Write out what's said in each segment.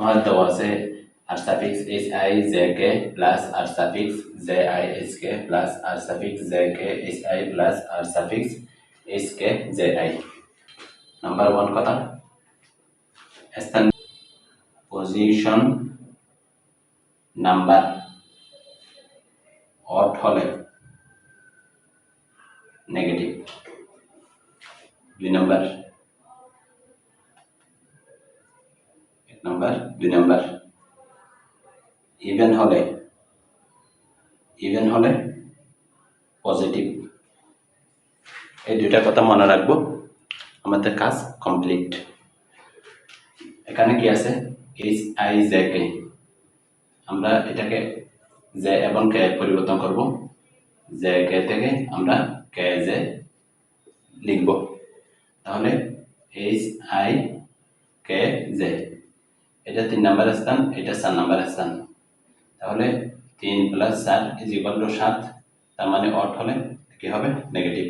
আমার দেওয়া আছে R suffix H I J K plus R suffix J I H K plus R suffix J K H I plus R suffix H K J I number one কথা স্থান position number odd হলে negative দুই number number দুই number even হলে even হলে positive এই দুইটা কথা মনে রাখব। আমাদের কাজ কমপ্লিট এখানে কি আছে? এইচ আই জে কে আমরা এটাকে জে এবং কে পরিবর্তন করব। জে কে থেকে আমরা কে জে লিখব। তাহলে এইচ আই কে জে এটা তিন নাম্বার স্থান, এটা চার নাম্বার স্থান। তাহলে তিন প্লাস চার ইজ ইকুয়াল টু সাত, তার মানে অট হলে কি হবে? নেগেটিভ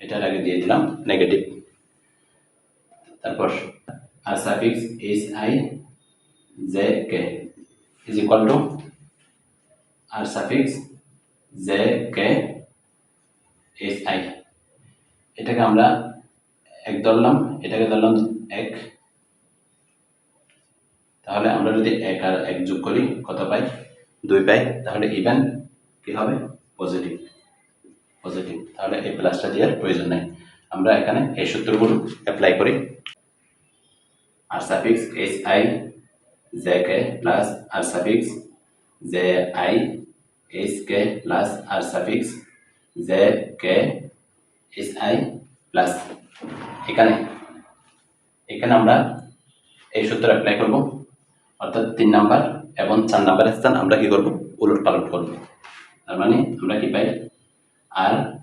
এটার আগে দিয়ে দিলাম নেগেটিভ তারপর R suffix H I J K is equal to R suffix J K H I এটাকে আমরা এক ধরলাম, এটাকে ধরলাম এক। তাহলে আমরা যদি এক আর এক যোগ করি, কত পাই? দুই পাই। তাহলে ইভেন কি হবে? পজিটিভ পজিটিভ তাহলে এই প্লাসটা দেওয়ার প্রয়োজন নেই। আমরা এখানে এই সূত্রগুলো অ্যাপ্লাই করি। R suffix H I J K plus R suffix J I H K plus R suffix J K H I plus এখানে। এখানে আমরা এই সূত্র অ্যাপ্লাই করব। অর্থাৎ তিন নাম্বার এবং চার নাম্বারের স্থান আমরা কি করব? উলট পালট করব। তার মানে আমরা কি পাই? R,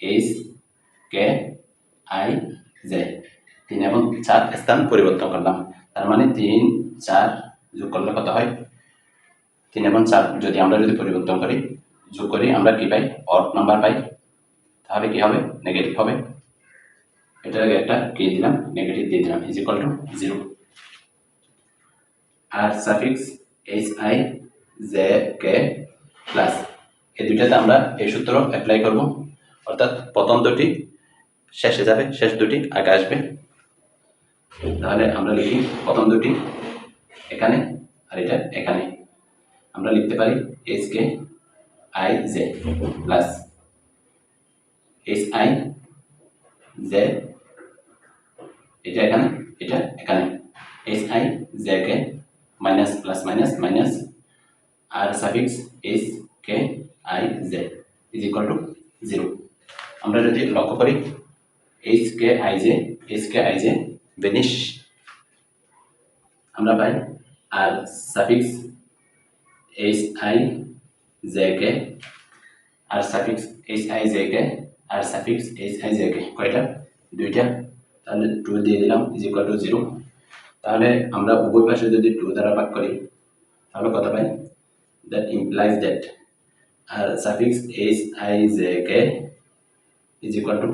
H, K, I, J. তিন এবং চার স্থান পরিবর্তন করলাম। তার মানে তিন, চার যোগ করলে কত হয়? তিন এবং চার যদি আমরা যদি পরিবর্তন করি, যোগ করি, আমরা কি পাই? অড নাম্বার পাই। তাহলে কি হবে? নেগেটিভ হবে। এটার আগে একটা কি দিলাম? নেগেটিভ দিয়ে দিলাম। Is equal to zero. R suffix H I J K plus এই দুইটাতে আমরা এই সূত্র অ্যাপ্লাই করব। অর্থাৎ প্রথম দুটি, শেষে যাবে, শেষ দুটি, আগে আসবে। তাহলে আমরা লিখি প্রথম দুটি এখানে আর এটা এখানে। আমরা লিখতে পারি H K I J plus H I J এটা এখানে এটা এখানে। H I J K minus plus minus minus R suffix H K I J is equal to zero আমরা যদি লক্ষ্য করি H K I J H K I J vanish আমরা পাই R suffix H I J K R suffix H I J K R suffix H I J K কয়টা? দুইটা। তাহলে two দিয়ে দিলাম ইজ ইকুয়াল টু জিরো তাহলে আমরা উভয় পাশে যদি টু দ্বারা ভাগ করি, তাহলে কথা পাই? That implies that R suffix H I J K is equal to